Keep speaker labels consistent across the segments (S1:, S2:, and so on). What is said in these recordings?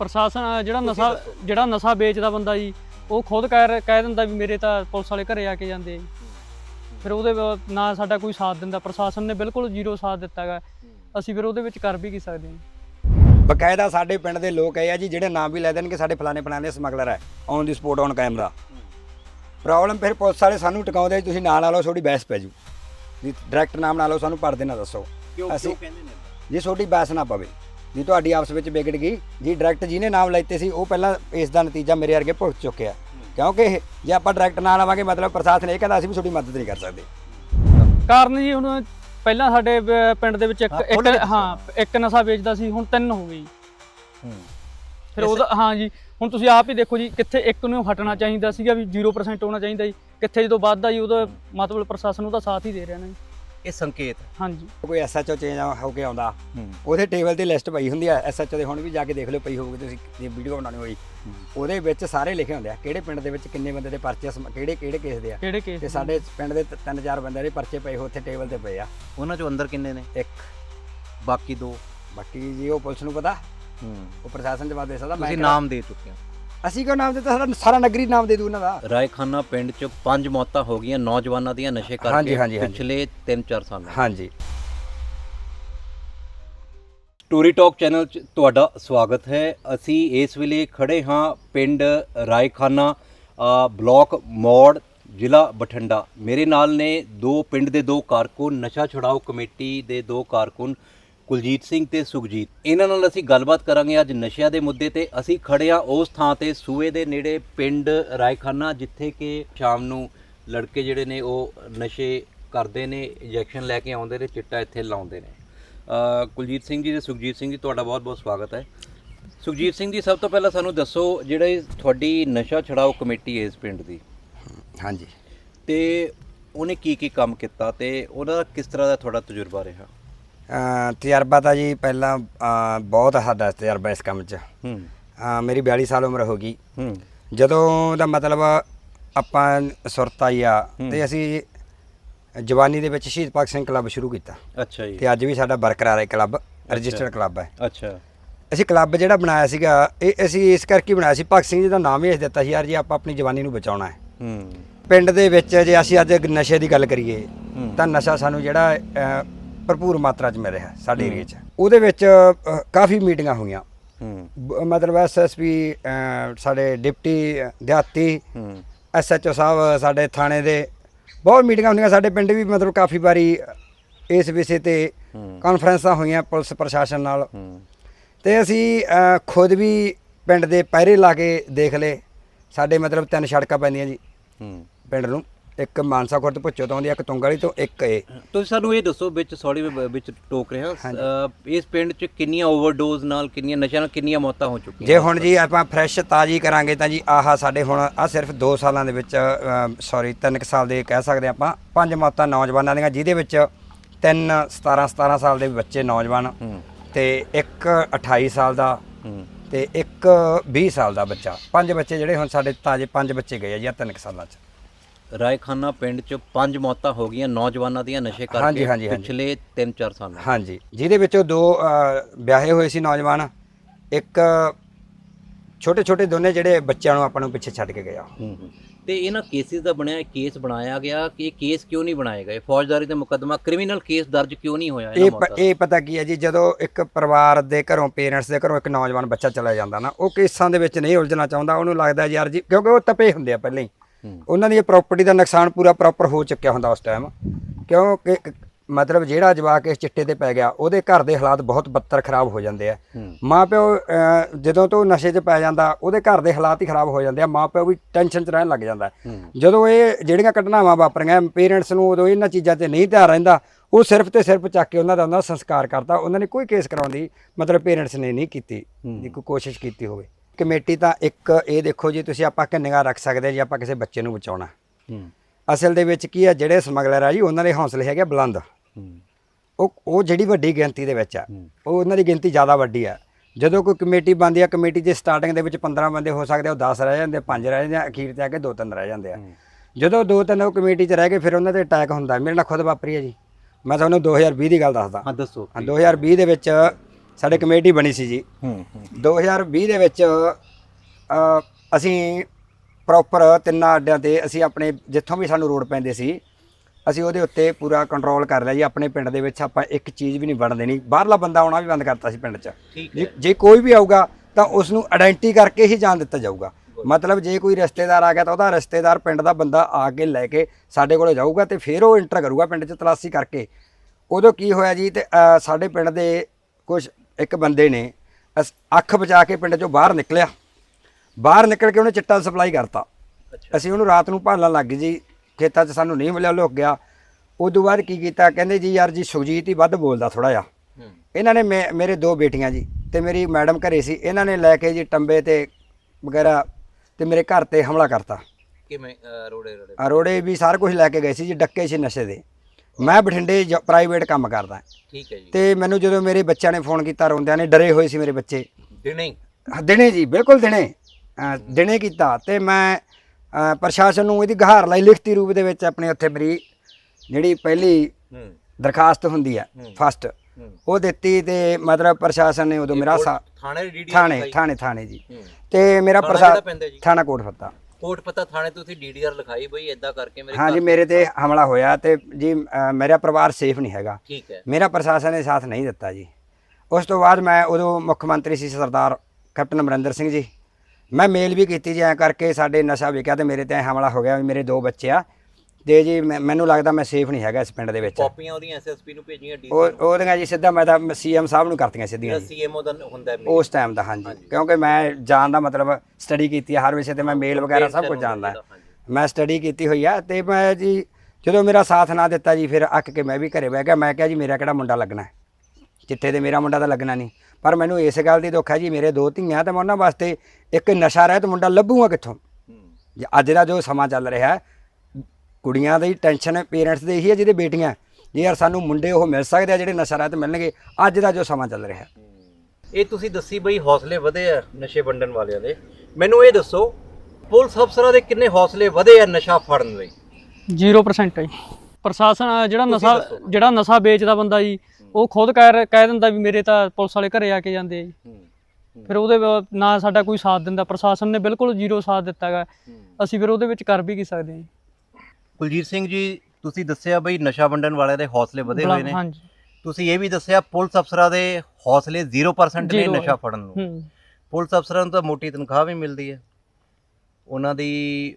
S1: ਪ੍ਰਸ਼ਾਸਨ ਜਿਹੜਾ ਨਸ਼ਾ ਜਿਹੜਾ ਨਸ਼ਾ ਵੇਚਦਾ ਬੰਦਾ ਜੀ ਉਹ ਖੁਦ ਕਹਿ ਕਹਿ ਦਿੰਦਾ ਵੀ ਮੇਰੇ ਤਾਂ ਪੁਲਿਸ ਵਾਲੇ ਘਰੇ ਆ ਕੇ ਜਾਂਦੇ ਆ ਜੀ। ਫਿਰ ਉਹਦੇ ਬ- ਨਾ ਸਾਡਾ ਕੋਈ ਸਾਥ ਦਿੰਦਾ ਪ੍ਰਸ਼ਾਸਨ ਨੇ ਬਿਲਕੁਲ ਜ਼ੀਰੋ ਸਾਥ ਦਿੱਤਾ ਗਾ। ਅਸੀਂ ਫਿਰ ਉਹਦੇ ਵਿੱਚ ਕਰ ਵੀ ਕੀ ਸਕਦੇ ਹਾਂ
S2: ਬਕਾਇਦਾ ਸਾਡੇ ਪਿੰਡ ਦੇ ਲੋਕ ਇਹ ਆ ਜੀ ਜਿਹੜੇ ਨਾਮ ਵੀ ਲੈ ਦੇਣਗੇ ਸਾਡੇ ਫਲਾਣੇ ਫਲਾਣੇ ਸਮਗਲਰ ਹੈ on the spot on camera. Problem ਫਿਰ ਪੁਲਿਸ ਵਾਲੇ ਸਾਨੂੰ ਟਿਕਾਉਂਦੇ ਆ ਜੀ, ਤੁਸੀਂ ਨਾਂ ਲਾ ਲਓ ਤੁਹਾਡੀ ਬਹਿਸ ਪੈ ਜੂ। ਜੀ ਡਾਇਰੈਕਟ ਨਾਮ ਲਾ ਲਓ ਸਾਨੂੰ ਪੜਦੇ ਨਾ ਦੱਸੋ। ਅਸੀਂ ਜੀ ਤੁਹਾਡੀ ਬਹਿਸ ਨਾ ਪਵੇ। ਜੀ ਤੁਹਾਡੀ ਆਪਸ ਵਿੱਚ ਵਿਗੜ ਗਈ। ਜੀ ਡਾਇਰੈਕਟ ਜਿਹਨੇ ਨਾਮ ਲੈਤੇ ਸੀ ਉਹ ਪਹਿਲਾਂ ਇਸ ਦਾ ਨਤੀਜਾ ਮੇਰੇ ਵਰਗੇ ਭੁਗਤ ਚੁੱਕਿਆ। ਕਿਉਂਕਿ ਜੇ ਆਪਾਂ ਡਾਇਰੈਕਟ ਨਾਂ ਲਾਵਾਂਗੇ ਮਤਲਬ ਪ੍ਰਸ਼ਾਸਨ ਇਹ ਕਹਿੰਦਾ ਅਸੀਂ ਵੀ ਤੁਹਾਡੀ ਮਦਦ ਨਹੀਂ ਕਰ ਸਕਦੇ।
S1: ਕਾਰਨ ਜੀ ਹੁਣ ਪਹਿਲਾਂ ਸਾਡੇ ਪਿੰਡ ਦੇ ਵਿੱਚ ਇੱਕ
S2: ਹਾਂ,
S1: ਇੱਕ ਹਾਂ ਇੱਕ ਨਸ਼ਾ ਵੇਚਦਾ ਸੀ ਹੁਣ ਤਿੰਨ ਹੋ ਗਏ ਜੀ। ਫਿਰ ਉਹਦਾ ਹਾਂ ਜੀ ਹੁਣ ਤੁਸੀਂ ਆਪ ਹੀ ਦੇਖੋ ਜੀ ਕਿੱਥੇ ਇੱਕ ਨੂੰ ਹਟਣਾ ਚਾਹੀਦਾ ਸੀਗਾ ਵੀ 0% ਹੋਣਾ ਚਾਹੀਦਾ ਜੀ। ਕਿੱਥੇ ਜਦੋਂ ਵੱਧਦਾ ਜੀ ਉਹਦਾ ਮਤਲਬ ਪ੍ਰਸ਼ਾਸਨ ਉਹਦਾ ਸਾਥ ਹੀ ਦੇ ਰਿਹਾ ਨਾ ਜੀ।
S3: ਇਹ ਸੰਕੇਤ
S1: ਹਾਂਜੀ।
S2: ਕੋਈ ਐਸਐਚਓ ਚੇਂਜ ਹੋ ਕੇ ਆਉਂਦਾ। ਉਹਦੇ ਟੇਬਲ ਤੇ ਲਿਸਟ ਪਈ ਹੁੰਦੀ ਹੈ ਐਸਐਚਓ ਦੇ ਹੁਣ ਵੀ ਜਾ ਕੇ ਦੇਖ ਲਿਓ ਪਈ ਹੋਊਗੀ ਤੁਸੀਂ ਜੇ ਵੀਡੀਓ ਬਣਾਉਣੀ ਹੋਈ। ਉਹਦੇ ਵਿੱਚ ਸਾਰੇ ਲਿਖੇ ਹੁੰਦੇ ਆ ਕਿਹੜੇ ਪਿੰਡ ਦੇ ਵਿੱਚ ਕਿੰਨੇ ਬੰਦੇ ਦੇ ਪਰਚੇ ਕਿਹੜੇ ਕਿਹੜੇ ਕੇਸ ਦੇ ਆ।
S1: ਕਿਹੜੇ ਕੇਸ
S2: ਤੇ ਸਾਡੇ ਪਿੰਡ ਦੇ ਤਿੰਨ ਚਾਰ ਬੰਦਿਆਂ ਦੇ ਪਰਚੇ ਪਏ ਹੋ ਉੱਥੇ ਟੇਬਲ ਤੇ ਪਏ ਆ।
S3: ਉਹਨਾਂ ਚੋਂ ਅੰਦਰ ਕਿੰਨੇ ਨੇ?
S2: ਇੱਕ।
S3: ਬਾਕੀ ਦੋ।
S2: ਬਾਕੀ ਜੀ ਉਹ ਪੁਲਿਸ ਨੂੰ ਪਤਾ। ਉਹ ਪ੍ਰਸ਼ਾਸਨ ਜਵਾਬ ਦੇ ਸਕਦਾ ਮੈਂ
S3: ਤੁਸੀਂ ਨਾਮ ਦੇ ਚੁੱਕੇ ਹੋ।
S2: ਅਸੀਂ ਕਿਉਂ ਨਾਮ ਦਿੱਤਾ? ਸਾਡਾ ਸਾਰਾ ਨਗਰੀ ਨਾਮ ਦੇ ਦੂ ਉਹਨਾਂ ਦਾ।
S3: ਰਾਇਖਾਨਾ ਪਿੰਡ 'ਚ ਪੰਜ ਮੌਤਾਂ ਹੋ ਗਈਆਂ ਨੌਜਵਾਨਾਂ ਦੀਆਂ ਨਸ਼ੇ
S2: ਹਾਂਜੀ,
S3: ਕਰਕੇ
S2: ਹਾਂਜੀ।
S3: ਪਿਛਲੇ 3-4 ਸਾਲਾਂ
S2: ਹਾਂਜੀ।
S3: ਟੂਰੀ ਟਾਕ ਚੈਨਲ 'ਚ ਤੁਹਾਡਾ ਸਵਾਗਤ ਹੈ। ਅਸੀਂ ਇਸ ਵੇਲੇ ਖੜੇ ਹਾਂ ਪਿੰਡ ਰਾਇਖਾਨਾ ਅ, ਬਲਾਕ ਮੌੜ ਜ਼ਿਲ੍ਹਾ ਬਠਿੰਡਾ। ਮੇਰੇ ਨਾਲ ਨੇ ਦੋ ਪਿੰਡ ਦੇ ਦੋ ਕਾਰਕੁਨ ਨਸ਼ਾ ਛੁਡਾਓ ਕਮੇਟੀ ਦੇ ਦੋ ਕਾਰਕੁਨ ਕੁਲਜੀਤ ਸਿੰਘ ਤੇ ਸੁਖਜੀਤ। ਇਹਨਾਂ ਨਾਲ ਅਸੀਂ ਗੱਲਬਾਤ ਕਰਾਂਗੇ ਅੱਜ ਨਸ਼ਿਆਂ ਦੇ ਮੁੱਦੇ ਤੇ। ਅਸੀਂ ਖੜੇ ਹਾਂ ਉਸ ਥਾਂ ਤੇ ਸੂਏ ਦੇ ਨੇੜੇ ਪਿੰਡ ਰਾਇਖਾਨਾ ਜਿੱਥੇ ਕਿ ਸ਼ਾਮ ਨੂੰ ਲੜਕੇ ਜਿਹੜੇ ਨੇ ਉਹ ਨਸ਼ੇ ਕਰਦੇ ਨੇ ਇੰਜੈਕਸ਼ਨ ਲੈ ਕੇ ਆਉਂਦੇ ਨੇ ਚਿੱਟਾ ਇੱਥੇ ਲਾਉਂਦੇ ਨੇ। ਕੁਲਜੀਤ ਸਿੰਘ ਜੀ ਤੇ ਸੁਖਜੀਤ ਸਿੰਘ ਜੀ ਤੁਹਾਡਾ ਬਹੁਤ-ਬਹੁਤ ਸਵਾਗਤ ਹੈ। ਸੁਖਜੀਤ ਸਿੰਘ ਜੀ ਸਭ ਤੋਂ ਪਹਿਲਾਂ ਸਾਨੂੰ ਦੱਸੋ ਜਿਹੜੇ ਤੁਹਾਡੀ ਨਸ਼ਾ ਛਡਾਓ ਕਮੇਟੀ ਹੈ ਇਸ ਪਿੰਡ ਦੀ।
S2: ਹਾਂਜੀ।
S3: ਤੇ ਉਹਨੇ ਕੀ ਕੀ ਕੰਮ ਕੀਤਾ ਤੇ ਉਹਦਾ ਕਿਸ ਤਰ੍ਹਾਂ ਦਾ ਤੁਹਾਡਾ ਤਜਰਬਾ ਰਿਹਾ?
S2: ਤਜਰਬਾ ਤਾਂ ਜੀ ਪਹਿਲਾਂ ਬਹੁਤ ਸਾਡਾ ਤਜਰਬਾ ਇਸ ਕੰਮ 'ਚ।
S3: ਹੂੰ।
S2: ਮੇਰੀ 42 ਸਾਲ ਉਮਰ ਹੋ ਗਈ।
S3: ਹੂੰ।
S2: ਜਦੋਂ ਦਾ ਮਤਲਬ ਆਪਾਂ ਸੁਰਤ ਆਈ ਆ ਤੇ ਅਸੀਂ ਜਵਾਨੀ ਦੇ ਵਿੱਚ ਸ਼ਹੀਦ ਭਗਤ ਸਿੰਘ ਕਲੱਬ ਸ਼ੁਰੂ ਕੀਤਾ।
S3: ਅੱਛਾ ਜੀ।
S2: ਤੇ ਅੱਜ ਵੀ ਸਾਡਾ ਬਰਕਰਾਰ ਹੈ ਕਲੱਬ ਰਜਿਸਟਰਡ ਕਲੱਬ ਹੈ।
S3: ਅੱਛਾ।
S2: ਅਸੀਂ ਕਲੱਬ ਜਿਹੜਾ ਬਣਾਇਆ ਸੀਗਾ ਇਹ ਅਸੀਂ ਇਸ ਕਰਕੇ ਬਣਾਇਆ ਸੀ ਭਗਤ ਸਿੰਘ ਜੀ ਦਾ ਨਾਮ ਹੀ ਇਸ ਦਿੱਤਾ ਸੀ ਯਾਰ ਜੀ ਆਪਾਂ ਆਪਣੀ ਜਵਾਨੀ ਨੂੰ ਬਚਾਉਣਾ ਹੈ।
S3: ਹੂੰ।
S2: ਪਿੰਡ ਦੇ ਵਿੱਚ ਜੇ ਅਸੀਂ ਅੱਜ ਨਸ਼ੇ ਦੀ ਗੱਲ ਕਰੀਏ
S3: ਹੂੰ।
S2: ਤਾਂ ਨਸ਼ਾ ਸਾਨੂੰ ਜਿਹੜਾ ਅਹ, ਭਰਪੂਰ ਮਾਤਰਾ 'ਚ ਮਿਲ ਰਿਹਾ ਸਾਡੇ ਏਰੀਆ 'ਚ। ਉਹਦੇ ਵਿੱਚ ਕਾਫੀ ਮੀਟਿੰਗਾਂ ਹੋਈਆਂ।
S3: ਹੂੰ।
S2: ਬ- ਮਤਲਬ ਐਸਐਸਪੀ ਸਾਡੇ ਡਿਪਟੀ ਦਿਹਾਤੀ
S3: ਹੂੰ।
S2: ਐਸਐਚਓ ਸਾਹਿਬ ਸਾਡੇ ਥਾਣੇ ਦੇ ਬਹੁਤ ਮੀਟਿੰਗਾਂ ਹੁੰਦੀਆਂ। ਸਾਡੇ ਪਿੰਡ ਵੀ ਮਤਲਬ ਕਾਫੀ ਵਾਰੀ ਇਸ ਵਿਸ਼ੇ ਤੇ
S3: ਹੂੰ।
S2: ਕਾਨਫਰੰਸਾਂ ਹੋਈਆਂ ਪੁਲਿਸ ਪ੍ਰਸ਼ਾਸਨ ਨਾਲ।
S3: ਹੂੰ।
S2: ਤੇ ਅਸੀਂ ਖੁਦ ਵੀ ਪਿੰਡ ਦੇ ਪਹਿਰੇ ਲਾ ਕੇ ਦੇਖ ਲਏ। ਸਾਡੇ ਮਤਲਬ ਤਿੰਨ ਸੜਕਾਂ ਪੈਂਦੀਆਂ ਜੀ
S3: ਹੂੰ।
S2: ਪਿੰਡ ਨੂੰ। ਇੱਕ ਮਾਨਸਾ ਖੁਰਦ ਭੁੱਚੋ ਤੋਂ ਆਉਂਦੀ ਆ, ਇੱਕ ਤੁੰਗਲੀ ਤੋਂ ਇੱਕ ਇਹ
S3: ਤੁਸੀਂ ਸਾਨੂੰ ਇਹ ਦੱਸੋ ਵਿੱਚ ਸੌਰੀ ਵਿੱਚ ਟੋਕ ਰਿਹਾ ਇਸ ਪਿੰਡ 'ਚ ਕਿੰਨੀਆਂ ਓਵਰਡੋਜ਼ ਨਾਲ ਕਿੰਨੀਆਂ ਨਸ਼ਿਆਂ ਨਾਲ ਕਿੰਨੀਆਂ ਮੌਤਾਂ ਹੋ ਚੁੱਕੀਆਂ?
S2: ਜੇ ਹੁਣ ਜੀ ਆਪਾਂ ਫਰੈਸ਼ ਤਾਜ਼ੀ ਕਰਾਂਗੇ ਤਾਂ ਜੀ ਆਹ ਸਾਡੇ ਹੁਣ ਆ ਸਿਰਫ 2 ਸਾਲਾਂ ਦੇ ਵਿੱਚ ਸੌਰੀ 3 ਸਾਲ ਦੇ ਕਹਿ ਸਕਦੇ ਆਪਾਂ ਪੰਜ ਮੌਤਾਂ ਨੌਜਵਾਨਾਂ ਦੀਆਂ ਜਿਹਦੇ ਵਿੱਚ ਤਿੰਨ 17 17 ਸਾਲ ਦੇ ਬੱਚੇ ਨੌਜਵਾਨ
S3: ਹੂੰ।
S2: ਤੇ ਇੱਕ 28 ਸਾਲ ਦਾ
S3: ਹੂੰ।
S2: ਤੇ ਇੱਕ 20 ਸਾਲ ਦਾ ਬੱਚਾ। ਪੰਜ ਬੱਚੇ ਜਿਹੜੇ ਹੁਣ ਸਾਡੇ ਤਾਜ਼ੇ ਪੰਜ ਬੱਚੇ ਗਏ ਆ ਜੀ ਆਹ ਤਿੰਨ ਕੁ ਸਾਲਾਂ ਚ।
S3: ਰਾਇਖਾਨਾ ਪਿੰਡ 'ਚ ਪੰਜ ਮੌਤਾਂ ਹੋ ਗਈਆਂ ਨੌਜਵਾਨਾਂ ਦੀਆਂ ਨਸ਼ੇ
S2: ਹਾਂਜੀ,
S3: ਕਰਕੇ
S2: ਹਾਂਜੀ, ਹਾਂਜੀ।
S3: ਪਿਛਲੇ 3-4 ਸਾਲਾਂ
S2: ਹਾਂਜੀ ਜਿਹਦੇ ਵਿੱਚੋਂ ਦੋ ਵਿਆਹੇ ਹੋਏ ਸੀ ਨੌਜਵਾਨ ਇੱਕ ਛੋਟੇ ਛੋਟੇ ਦੋਨੇ ਜਿਹੜੇ ਬੱਚਿਆਂ ਨੂੰ ਆਪਾਂ ਨੂੰ ਪਿੱਛੇ ਛੱਡ ਕੇ ਗਿਆ
S3: ਹੂੰ ਹੂੰ। ਤੇ ਇਹਨਾਂ ਕੇਸਿਸ ਦਾ ਬਣਿਆ ਕੇਸ ਬਣਾਇਆ ਗਿਆ ਕਿ ਇਹ ਕੇਸ ਕਿਉਂ ਨਹੀਂ ਬਣਾਏ ਗਏ ਫੌਜਦਾਰੀ ਦਾ ਮੁਕੱਦਮਾ ਕ੍ਰਿਮੀਨਲ ਕੇਸ ਦਰਜ ਕਿਉਂ ਨਹੀਂ ਹੋਇਆ ਇਹਨਾਂ
S2: ਇਹ ਪ-
S3: ਮੌਤਾਂ
S2: ਇਹ ਪਤਾ ਕੀ ਹੈ ਜੀ ਜਦੋਂ ਇੱਕ ਪਰਿਵਾਰ ਦੇ ਘਰੋਂ ਪੇਰੈਂਟਸ ਦੇ ਘਰੋਂ ਇੱਕ ਨੌਜਵਾਨ ਬੱਚਾ ਚਲਾ ਜਾਂਦਾ ਨਾ ਉਹ ਕੇਸਾਂ ਦੇ ਵਿੱਚ ਨਹੀਂ ਉਲਝਣਾ ਚਾਹੁੰਦਾ ਉਹਨੂੰ ਲੱਗਦਾ ਯਾਰ ਜੀ ਕਿਉਂਕਿ ਉਹ ਤਪੇ ਹੁੰਦੇ ਆ ਪਹਿਲਾਂ ਹੂੰ। ਉਹਨਾਂ ਦੀ ਪ੍ਰਾਪਰਟੀ ਦਾ ਨੁਕਸਾਨ ਪੂਰਾ ਪ੍ਰੋਪਰ ਹੋ ਚੁੱਕਿਆ ਹੁੰਦਾ ਉਸ ਟਾਈਮ ਕਿਉਂਕਿ ਮਤਲਬ ਜਿਹੜਾ ਜਵਾਕ ਇਸ ਚਿੱਟੇ ਤੇ ਪੈ ਗਿਆ ਉਹਦੇ ਘਰ ਦੇ ਹਾਲਾਤ ਬਹੁਤ ਬੱਤਰ ਖਰਾਬ ਹੋ ਜਾਂਦੇ ਆ
S3: ਹੂੰ।
S2: ਮਾਂ ਪਿਓ ਅਹ, ਜਦੋਂ ਤੋਂ ਨਸ਼ੇ 'ਚ ਪੈ ਜਾਂਦਾ ਉਹਦੇ ਘਰ ਦੇ ਹਾਲਾਤ ਹੀ ਖਰਾਬ ਹੋ ਜਾਂਦੇ ਆ ਮਾਂ ਪਿਓ ਵੀ ਟੈਨਸ਼ਨ 'ਚ ਰਹਿਣ ਲੱਗ ਜਾਂਦਾ। ਜਦੋਂ ਇਹ ਜਿਹੜੀਆਂ ਘਟਨਾਵਾਂ ਵਾਪਰੀਆਂ ਪੇਰੈਂਟਸ ਨੂੰ ਉਦੋਂ ਇਹਨਾਂ ਚੀਜ਼ਾਂ ਤੇ ਨਹੀਂ ਧਿਆਨ ਰਹਿੰਦਾ ਉਹ ਸਿਰਫ ਤੇ ਸਿਰਫ ਚੱਕ ਕੇ ਉਹਨਾਂ ਦਾ ਉਹਨਾਂ ਸੰਸਕਾਰ ਕਰਤਾ ਉਹਨਾਂ ਨੇ ਕੋਈ ਕੇਸ ਕਰਾਉਣ ਦੀ ਮਤਲਬ ਪੇਰੈਂਟਸ ਨੇ ਨਹੀਂ ਕੀਤੀ ਕੋਈ ਕੋਸ਼ਿਸ਼ ਕੀਤੀ ਹੋਵੇ ਕਮੇਟੀ ਤਾਂ ਇੱਕ ਇਹ ਦੇਖੋ ਜੀ ਤੁਸੀਂ ਆਪਾਂ ਕਿੰਨੀਆਂ ਰੱਖ ਸਕਦੇ ਜੇ ਆਪਾਂ ਕਿਸੇ ਬੱਚੇ ਨੂੰ ਬਚਾਉਣਾ। ਅਸਲ ਦੇ ਵਿੱਚ ਕੀ ਆ ਜਿਹੜੇ ਸਮਗਲਰ ਆ ਜੀ ਉਹਨਾਂ ਦੇ ਹੌਸਲੇ ਹੈਗੇ ਬੁਲੰਦ। ਉਹ ਉਹ ਜਿਹੜੀ ਵੱਡੀ ਗਿਣਤੀ ਦੇ ਵਿੱਚ ਆ। ਉਹ ਉਹਨਾਂ ਦੀ ਗਿਣਤੀ ਜ਼ਿਆਦਾ ਵੱਡੀ ਆ। ਜਦੋਂ ਕੋਈ ਕਮੇਟੀ ਬਣਦੀ ਆ ਕਮੇਟੀ ਦੇ ਸਟਾਰਟਿੰਗ ਦੇ ਵਿੱਚ 15 ਬੰਦੇ ਹੋ ਸਕਦੇ ਆ, ਉਹ 10 ਰਹਿ ਜਾਂਦੇ 5 ਰਹਿ ਜਾਂਦੇ ਆ, ਅਖੀਰ ਤੇ ਆ ਕੇ ਦੋ ਤਿੰਨ ਰਹਿ ਜਾਂਦੇ ਆ। ਜਦੋਂ ਦੋ ਤਿੰਨ ਉਹ ਕਮੇਟੀ 'ਚ ਰਹਿ ਗਏ ਫਿਰ ਉਹਨਾਂ ਤੇ ਅਟੈਕ ਹੁੰਦਾ। ਮੇਰੇ ਨਾਲ ਖੁਦ ਵਾਪਰੀ ਆ ਜੀ। ਮੈਂ ਤੁਹਾਨੂੰ 2020 ਦੀ ਗੱਲ ਦੱਸਦਾ।
S3: ਹਾਂ ਦੱਸੋ
S2: ਹਾਂ 2020 ਦੇ ਵਿੱਚ ਸਾਡੇ ਕਮੇਟੀ ਬਣੀ ਸੀ ਜੀ।
S3: ਹੂੰ ਹੂੰ।
S2: 2020 ਦੇ ਵਿੱਚ ਅ, ਅਸੀਂ ਪ੍ਰੋਪਰ ਤਿੰਨਾਂ ਅੱਡਿਆਂ ਤੇ ਅਸੀਂ ਆਪਣੇ ਜਿੱਥੋਂ ਵੀ ਸਾਨੂੰ ਰੋਡ ਪੈਂਦੇ ਸੀ ਅਸੀਂ ਉਹਦੇ ਉੱਤੇ ਪੂਰਾ ਕੰਟਰੋਲ ਕਰ ਲਿਆ ਜੀ। ਆਪਣੇ ਪਿੰਡ ਦੇ ਵਿੱਚ ਆਪਾਂ ਇੱਕ ਚੀਜ਼ ਵੀ ਨਹੀਂ ਵੜਨ ਦੇਣੀ। ਬਾਹਰਲਾ ਬੰਦਾ ਆਉਣਾ ਵੀ ਬੰਦ ਕਰਤਾ ਸੀ ਪਿੰਡ 'ਚ। ਜੇ ਜੇ ਕੋਈ ਵੀ ਆਊਗਾ ਤਾਂ ਉਸ ਨੂੰ ਆਇਡੈਂਟੀ ਕਰਕੇ ਹੀ ਜਾਣ ਦਿੱਤਾ ਜਾਊਗਾ। ਮਤਲਬ ਜੇ ਕੋਈ ਰਿਸ਼ਤੇਦਾਰ ਆ ਗਿਆ ਤਾਂ ਉਹਦਾ ਰਿਸ਼ਤੇਦਾਰ ਪਿੰਡ ਦਾ ਬੰਦਾ ਆ ਕੇ ਲੈ ਕੇ ਸਾਡੇ ਕੋਲੇ ਜਾਊਗਾ ਤੇ ਫਿਰ ਉਹ ਇੰਟਰ ਕਰੂਗਾ ਪਿੰਡ 'ਚ ਤਲਾਸ਼ੀ ਕਰਕੇ। ਉਦੋਂ ਕੀ ਹੋਇਆ ਜੀ ਤੇ ਅ, ਸਾਡੇ ਪਿੰਡ ਦੇ ਕੁਝ ਇੱਕ ਬੰਦੇ ਨੇ ਅਸ- ਅੱਖ ਬਚਾ ਕੇ ਪਿੰਡ 'ਚੋਂ ਬਾਹਰ ਨਿਕਲਿਆ। ਬਾਹਰ ਨਿਕਲ ਕੇ ਉਹਨੇ ਚਿੱਟਾ ਸਪਲਾਈ ਕਰਤਾ। ਅਸੀਂ ਉਹਨੂੰ ਰਾਤ ਨੂੰ ਭਾਲਣ ਲੱਗ ਗਏ ਜੀ। ਖੇਤਾਂ 'ਚ ਸਾਨੂੰ ਨਹੀਂ ਮਿਲਿਆ ਲੁਕ ਗਿਆ। ਉਦੋਂ ਬਾਅਦ ਕੀ ਕੀਤਾ? ਕਹਿੰਦੇ ਜੀ ਯਾਰ ਜੀ ਸੁਖਜੀਤ ਹੀ ਵੱਧ ਬੋਲਦਾ ਥੋੜਾ ਜਿਹਾ। ਇਹਨਾਂ ਨੇ ਮੇ- ਮੇਰੇ ਦੋ ਬੇਟੀਆਂ ਜੀ ਤੇ ਮੇਰੀ ਮੈਡਮ ਘਰੇ ਸੀ। ਇਹਨਾਂ ਨੇ ਲੈ ਕੇ ਜੀ ਟੰਬੇ ਤੇ ਵਗੈਰਾ ਤੇ ਮੇਰੇ ਘਰ ਤੇ ਹਮਲਾ ਕਰਤਾ।
S3: ਕਿਵੇਂ? ਰੋੜੇ ਰੋੜੇ
S2: ਅਰੋੜੇ ਵੀ ਸਾਰਾ ਕੁਝ ਲੈ ਕੇ ਗਏ ਸੀ ਜੀ ਡੱਕੇ ਸੀ ਨਸ਼ੇ ਦੇ। ਮੈਂ ਬਠਿੰਡੇ ਪ੍ਰਾਈਵੇਟ ਕੰਮ ਕਰਦਾ।
S3: ਠੀਕ ਹੈ ਜੀ।
S2: ਤੇ ਮੈਨੂੰ ਜਦੋਂ ਮੇਰੇ ਬੱਚਿਆਂ ਨੇ ਫੋਨ ਕੀਤਾ ਰੋਂਦਿਆਂ ਨੇ ਡਰੇ ਹੋਏ ਸੀ ਮੇਰੇ ਬੱਚੇ।
S3: ਦਿਨੇ
S2: ਦਿਨੇ ਜੀ ਬਿਲਕੁਲ ਦਿਨੇ। ਦਿਨੇ ਕੀਤਾ। ਤੇ ਮੈਂ ਪ੍ਰਸ਼ਾਸਨ ਨੂੰ ਇਹਦੀ ਗੁਹਾਰ ਲਈ ਲਿਖਤੀ ਰੂਪ ਦੇ ਵਿੱਚ ਆਪਣੇ ਉੱਥੇ ਮੇਰੀ ਜਿਹੜੀ ਪਹਿਲੀ ਦਰਖਾਸਤ ਹੁੰਦੀ ਹੈ ਫਸਟ ਉਹ ਦਿੱਤੀ ਤੇ ਮਤਲਬ ਪ੍ਰਸ਼ਾਸਨ ਨੇ ਉਦੋਂ ਮੇਰਾ
S3: ਥਾਣੇ
S2: ਥਾਣੇ ਥਾਣੇ ਜੀ। ਤੇ ਮੇਰਾ ਪ੍ਰਸ਼ਾਸਨ? ਥਾਣਾ ਕੋਟ ਫੱਤਾ
S3: ਕੋਟ ਪਤਾ ਥਾਣੇ ਤੁਸੀਂ ਡੀਡੀਆਰ ਲਿਖਾਈ ਬਈ ਇਦਾਂ ਕਰਕੇ ਮੇਰੇ
S2: ਹਾਂ ਜੀ ਮੇਰੇ ਤੇ ਹਮਲਾ ਹੋਇਆ ਤੇ ਜੀ ਅ, ਮੇਰਾ ਪਰਿਵਾਰ ਸੇਫ ਨਹੀਂ ਹੈਗਾ।
S3: ਠੀਕ ਹੈ।
S2: ਮੇਰਾ ਪ੍ਰਸ਼ਾਸਨ ਨੇ ਸਾਥ ਨਹੀਂ ਦਿੱਤਾ ਜੀ। ਉਸ ਤੋਂ ਬਾਅਦ ਮੈਂ ਉਦੋਂ ਮੁੱਖ ਮੰਤਰੀ ਸੀ ਸਰਦਾਰ ਕੈਪਟਨ ਅਮਰਿੰਦਰ ਸਿੰਘ ਜੀ। ਮੈਂ ਮੇਲ ਵੀ ਕੀਤੀ ਜੀ ਐ ਕਰਕੇ ਸਾਡੇ ਨਸ਼ਾ ਵਿਕਿਆ ਤੇ ਮੇਰੇ ਤੇ ਐਂ ਹਮਲਾ ਹੋ ਗਿਆ ਵੀ ਮੇਰੇ ਦੋ ਬੱਚੇ ਆ। ਤੇ ਜੀ ਮੈਂ- ਮੈਨੂੰ ਲੱਗਦਾ ਮੈਂ ਸੇਫ ਨਹੀਂ ਹੈਗਾ ਇਸ ਪਿੰਡ ਦੇ ਵਿੱਚ।
S3: ਕਾਪੀਆਂ ਉਹਦੀਆਂ ਐਸਐਸਪੀ ਨੂੰ ਭੇਜੀਆਂ ਡੀ
S2: ਉਹ ਉਹਦੀਆਂ ਜੀ ਸਿੱਧਾ ਮੈਂ ਤਾਂ ਸੀਐਮ ਸਾਹਿਬ ਨੂੰ ਕਰਤੀਆਂ ਸਿੱਧੀਆਂ ਜੀ।
S3: ਸੀਐਮਓ ਦਾ ਹੁੰਦਾ ਹੈ
S2: ਉਸ ਟਾਈਮ ਦਾ ਹਾਂਜੀ। ਕਿਉਂਕਿ ਮੈਂ ਜਾਣ ਦਾ ਮਤਲਬ ਸਟੱਡੀ ਕੀਤੀ ਹੈ ਹਰ ਵਿਸ਼ੇ ਤੇ ਮੈਂ ਮੇਲ ਵਗੈਰਾ ਸਭ ਕੁਝ ਜਾਣਦਾ। ਮੈਂ ਸਟੱਡੀ ਕੀਤੀ ਹੋਈ ਆ ਤੇ ਮੈਂ ਜੀ ਜਦੋਂ ਮੇਰਾ ਸਾਥ ਨਾ ਦਿੱਤਾ ਜੀ ਫਿਰ ਅੱਕ ਕੇ ਮੈਂ ਵੀ ਘਰੇ ਬਹਿ ਗਿਆ। ਮੈਂ ਕਿਹਾ ਜੀ ਮੇਰਾ ਕਿਹੜਾ ਮੁੰਡਾ ਲੱਗਣਾ ਹੈ? ਚਿੱਟੇ ਤੇ ਮੇਰਾ ਮੁੰਡਾ ਤਾਂ ਲੱਗਣਾ ਨਹੀਂ। ਪਰ ਮੈਨੂੰ ਇਸ ਗੱਲ ਦੀ ਦੁੱਖ ਹੈ ਜੀ ਮੇਰੇ ਦੋ ਧੀਆਂ ਤੇ ਮੈਂ ਉਹਨਾਂ ਵਾਸਤੇ ਇੱਕ ਨਸ਼ਾ ਰਹਿਤ ਮੁੰਡਾ ਲੱਭੂਗਾ ਕਿੱਥੋਂ? ਜੇ ਅੱਜ ਦਾ ਜੋ ਸਮਾਂ ਚੱਲ ਰਿਹਾ ਹੈ ਕੁੜੀਆਂ ਦੀ ਟੈਨਸ਼ਨ ਪੇਰੈਂਟਸ ਦੇ ਇਹੀ ਹੈ ਜਿਹਦੇ ਬੇਟੀਆਂ। ਜੇ ਯਾਰ ਸਾਨੂੰ ਮੁੰਡੇ ਉਹ ਮਿਲ ਸਕਦੇ ਆ ਜਿਹੜੇ ਨਸ਼ਾ ਰਹਿਤ ਮਿਲਣਗੇ ਅੱਜ ਦਾ ਜੋ ਸਮਾਂ ਚੱਲ ਰਿਹਾ। ਹੈ
S3: ਇਹ ਤੁਸੀਂ ਦੱਸੀ ਬਈ ਹੌਸਲੇ ਵਧੇ ਆ ਨਸ਼ੇ ਵੰਡਣ ਵਾਲਿਆਂ ਦੇ। ਮੈਨੂੰ ਇਹ ਦੱਸੋ ਪੁਲਿਸ ਅਫਸਰਾਂ ਦੇ ਕਿੰਨੇ ਹੌਸਲੇ ਵਧੇ ਆ ਨਸ਼ਾ ਫੜਨ ਲਈ
S1: 0% ਹੈ ਜੀ। ਪ੍ਰਸ਼ਾਸਨ ਆ ਜਿਹੜਾ ਨਸ਼ਾ ਜਿਹੜਾ ਨਸ਼ਾ ਵੇਚਦਾ ਬੰਦਾ ਜੀ ਉਹ ਖੁਦ ਕਹਿ ਕਹਿ ਦਿੰਦਾ ਵੀ ਮੇਰੇ ਤਾਂ ਪੁਲਿਸ ਵਾਲੇ ਘਰੇ ਆ ਕੇ ਜਾਂਦੇ ਆ ਜੀ। ਫਿਰ ਉਹਦੇ ਨਾ ਸਾਡਾ ਕੋਈ ਸਾਥ ਦਿੰਦਾ। ਪ੍ਰਸ਼ਾਸਨ ਨੇ ਬਿਲਕੁਲ ਜ਼ੀਰੋ ਸਾਥ ਦਿੱਤਾ ਹੈਗਾ ਅਸੀਂ ਫਿਰ ਉਹਦੇ ਵਿੱਚ ਕਰ ਵੀ ਕੀ ਸਕਦੇ ਹਾਂ ਜੀ।
S3: ਕੁਲਜੀਤ ਸਿੰਘ ਜੀ ਤੁਸੀਂ ਦੱਸਿਆ ਬਈ ਨਸ਼ਾ ਵੰਡਣ ਵਾਲਿਆਂ ਦੇ ਹੌਸਲੇ ਵਧੇ ਹੋਏ ਨੇ।
S1: ਹਾਂਜੀ।
S3: ਤੁਸੀਂ ਇਹ ਵੀ ਦੱਸਿਆ ਪੁਲਿਸ ਅਫਸਰਾਂ ਦੇ ਹੌਸਲੇ 0% ਨੇ
S1: Zero
S3: ਨਸ਼ਾ
S1: ਹੈ।
S3: ਫੜਨ ਨੂੰ।
S1: ਹੂੰ।
S3: ਪੁਲਿਸ ਅਫਸਰਾਂ ਨੂੰ ਤਾਂ ਮੋਟੀ ਤਨਖਾਹ ਵੀ ਮਿਲਦੀ ਹੈ। ਉਹਨਾਂ ਦੀ